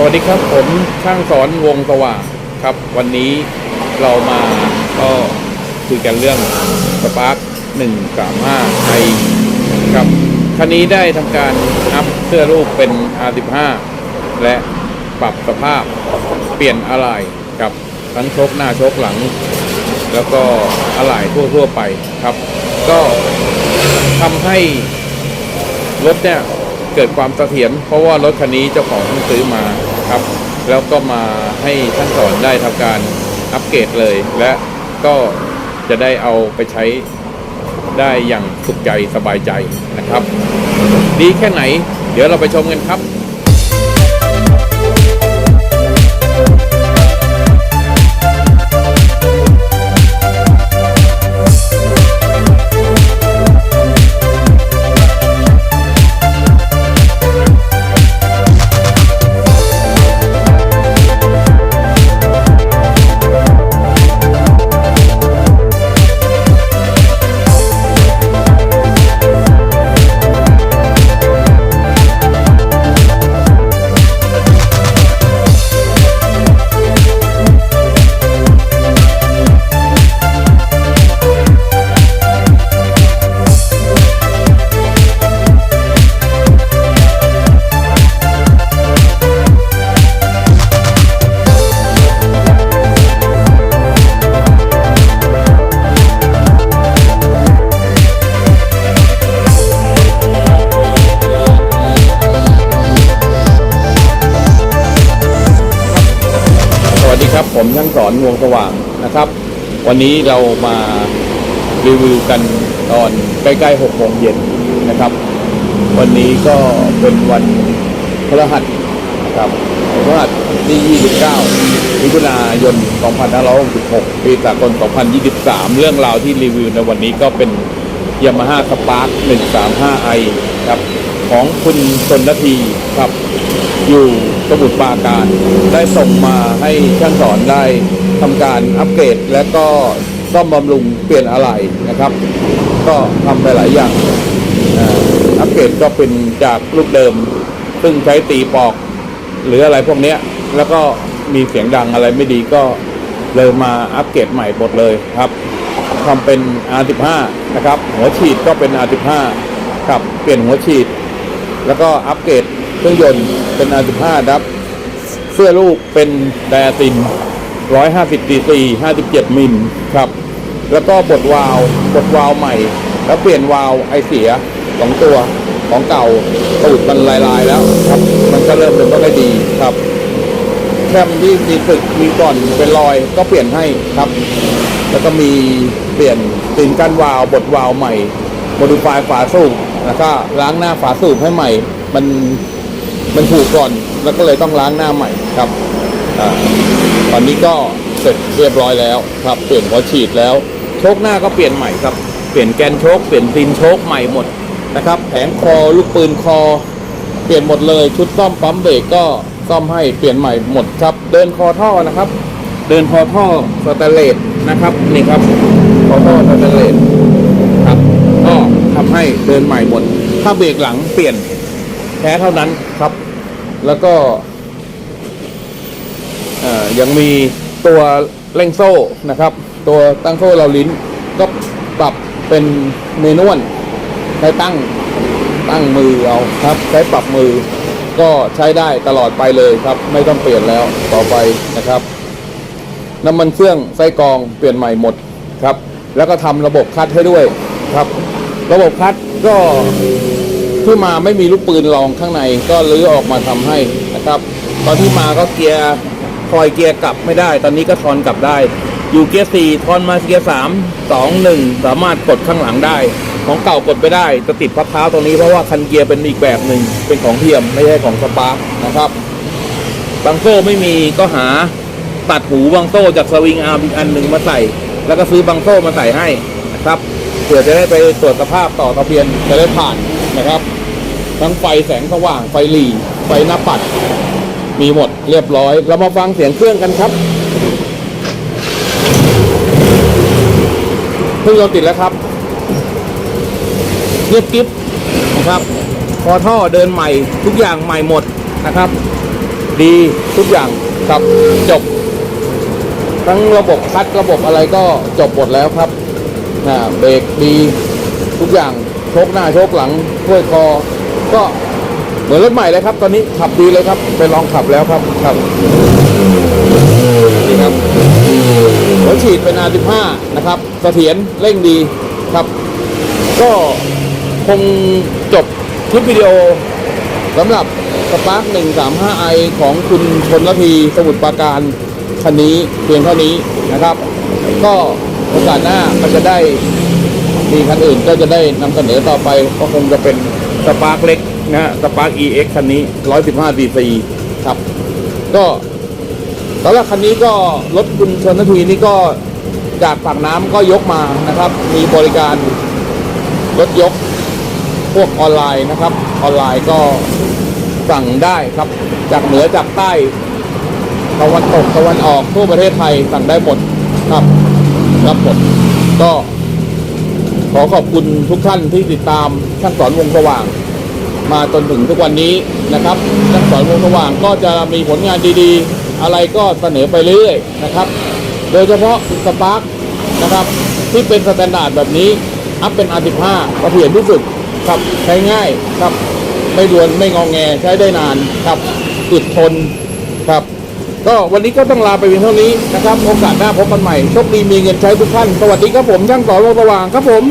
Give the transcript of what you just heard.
สวัสดีครับผมช่างสอนวงสว่างครับ วันนี้เรามาก็คุยกันเรื่องสปาร์คหนึ่งสามห้าไอครับคันนี้ได้ทำการอัพเสื้อรูปเป็น R15 และปรับสภาพเปลี่ยนอะไหล่กับทั้งชกหน้าชกหลัง แล้วก็อะไหล่ทั่วๆไปครับ ก็ทำให้รถเนี่ย เกิดความเสถียรเพราะว่ารถคันนี้เจ้าของเพิ่งซื้อมาครับ แล้วก็มาให้ท่านสอนได้ทำการอัปเกรดเลย และก็จะได้เอาไปใช้ได้อย่างสุขใจสบายใจนะครับ ดีแค่ไหน เดี๋ยวเราไปชมกันครับ วัสดีครับ ผมช่างสอนวงสว่างนะครับ วันนี้เรามารีวิวกันตอนใกล้ๆ6โมงเย็นนะครับ วันนี้ก็เป็นวันพฤหัสนะครับพฤหัสที่ 29 มิถุนายน 2566 ปีสากล 2023 เรื่องราวที่รีวิวในวันนี้ก็เป็น Yamaha Spark 135i ครับ ของคุณชนนทีครับ อยู่สมุทรปราการ ได้ส่งมาให้ช่างสอนได้ทำการอัปเกรดและก็ซ่อมบำรุงเปลี่ยนอะไหล่นะครับ ก็ทำไปหลายอย่างอัปเกรดก็เป็นจากลูกเดิม ซึ่งใช้ตีปอกหรืออะไรพวกเนี้ยแล้วก็มีเสียงดังอะไรไม่ดีก็เลยมาอัปเกรดใหม่หมดเลยครับทำเป็น R15 นะครับ หัวฉีดก็เป็น R15 ครับเปลี่ยนหัวฉีด แล้วก็อัปเกรด เครื่องยนต์เป็น R15 ดับ เสื้อลูกเป็นไดอาติน 150 cc 57 มิลครับ แล้วก็บดวาล์วบดวาล์วใหม่ แล้วเปลี่ยนวาล์วไอเสียสองตัวของเก่าตูดมันลายๆแล้วครับ มันก็เริ่มเป็นไม่ค่อยดีครับแคมที่มีสึกมีก่อนเป็นรอยก็เปลี่ยนให้ครับ แล้วก็มีเปลี่ยนตีนกั้นวาล์วบดวาล์วใหม่โมดิฟายฝาสูบแล้วก็ล้างหน้าฝาสูบให้ใหม่ มัน มันถูกก่อนแล้วก็เลยต้องล้างหน้าใหม่ครับอตอนนี้ก็เสร็จเรียบร้อยแล้วครับเปลี่ยนหัวฉีดแล้ว โชคหน้าก็เปลี่ยนใหม่ครับ เปลี่ยนแกนโชคเปลี่ยนตีนโชคใหม่หมดนะครับแผงคอลูกปืนคอ เปลี่ยนหมดเลยชุดซ่อมปั๊มเบรกก็ซ่อมให้เปลี่ยนใหม่หมดครับ เดินคอท่อนะครับ เดินคอท่อสแตนเลสนะครับนี่ครับคอท่อสแตนเลสครับก็ทำให้เดินใหม่หมด ถ้าเบรกหลังเปลี่ยน แค่เท่านั้นครับ แล้วก็ยังมีตัวเร่งโซ่นะครับ ตัวตั้งโซ่เราลิ้นก็ปรับเป็นเมนวลใช้ตั้งตั้งมือเอาครับ ใช้ปรับมือก็ใช้ได้ตลอดไปเลยครับ ไม่ต้องเปลี่ยนแล้วต่อไปนะครับ น้ำมันเครื่องไส้กรองเปลี่ยนใหม่หมดครับ แล้วก็ทำระบบคัดให้ด้วยครับ ระบบคัดก็ ที่มาไม่มีลูกปืนรองข้างในก็รื้อออกมาทำให้นะครับ ตอนที่มาก็เกียร์คอยเกียร์กลับไม่ได้ ตอนนี้ก็ทอนกลับได้ อยู่เกียร์สี่ทอนมาเกียร์สามสองหนึ่งสามารถกดข้างหลังได้ ของเก่ากดไม่ได้จะติดพักเท้าตรงนี้เพราะว่าคันเกียร์เป็นอีกแบบหนึ่งเป็นของเทียมไม่ใช่ของสปาร์คนะครับบางโซ่ไม่มีก็หาตัดหูบางโซ่จากสวิงอาร์มอีกอันหนึ่งมาใส่ แล้วก็ซื้อบางโซ่มาใส่ให้นะครับเผื่อจะได้ไปตรวจสภาพต่อทะเบียนจะได้ผ่าน นะครับ ทั้งไฟแสงสว่างไฟหลีไฟหน้าปัด มีหมดเรียบร้อย เรามาฟังเสียงเครื่องกันครับเครื่องยนต์ติดแล้วครับเงียบกิ๊บนะครับพอท่อเดินใหม่ทุกอย่างใหม่หมดนะครับ ดีทุกอย่างครับจบ ทั้งระบบคัดระบบอะไรก็จบหมดแล้วครับเบรกดีทุกอย่าง ชคหน้าชคหลังถ้วยคอ ก็เหมือนรถใหม่เลยครับ ตอนนี้ขับดีเลยครับ ไปลองขับแล้วครับครับนี่ครับหัวฉีดเป็น R15 นะครับเสถียรเร่งดีครับ ก็คงจบคลิปวิดีโอสำหรับสปาร์ค 135i ของคุณชนละทีสมุทรปราการคันนี้เพียงเท่านี้นะครับ ก็โอกาสหน้าก็จะได้ มีคันอื่นก็จะได้นำเสนอต่อไปก็คงจะเป็นสปาร์คเล็กนะฮะสปาร์ค EX คันนี้ 115 cc ครับ ก็สำหรับคันนี้ก็รถคุณชนละทีนี่ก็จากปากน้ำก็ยกมานะครับ มีบริการรถยกพวกออนไลน์นะครับ ออนไลน์ก็สั่งได้ครับ จากเหนือจากใต้ตะวันตกตะวันออกทั่วประเทศไทยสั่งได้หมดครับ ครับผมก็ ขอขอบคุณทุกท่านที่ติดตามช่างสอนวงสว่าง มาจนถึงทุกวันนี้นะครับช่างสอนวงสว่างก็จะมีผลงานดีๆ อะไรก็เสนอไปเรื่อยๆนะครับ โดยเฉพาะสปาร์คนะครับที่เป็นสแตนดาร์ดแบบนี้อัพเป็น R15 เสถียรที่สุดครับใช้ง่ายครับไม่ดวนไม่งองแงใช้ได้นานครับอึดทนครับ ก็วันนี้ก็ต้องลาไปเพียงเท่านี้นะครับโอกาสหน้าพบกันใหม่โชคดีมีเงินใช้ทุกท่าน สวัสดีครับผมช่างต่อโลกสว่างครับผม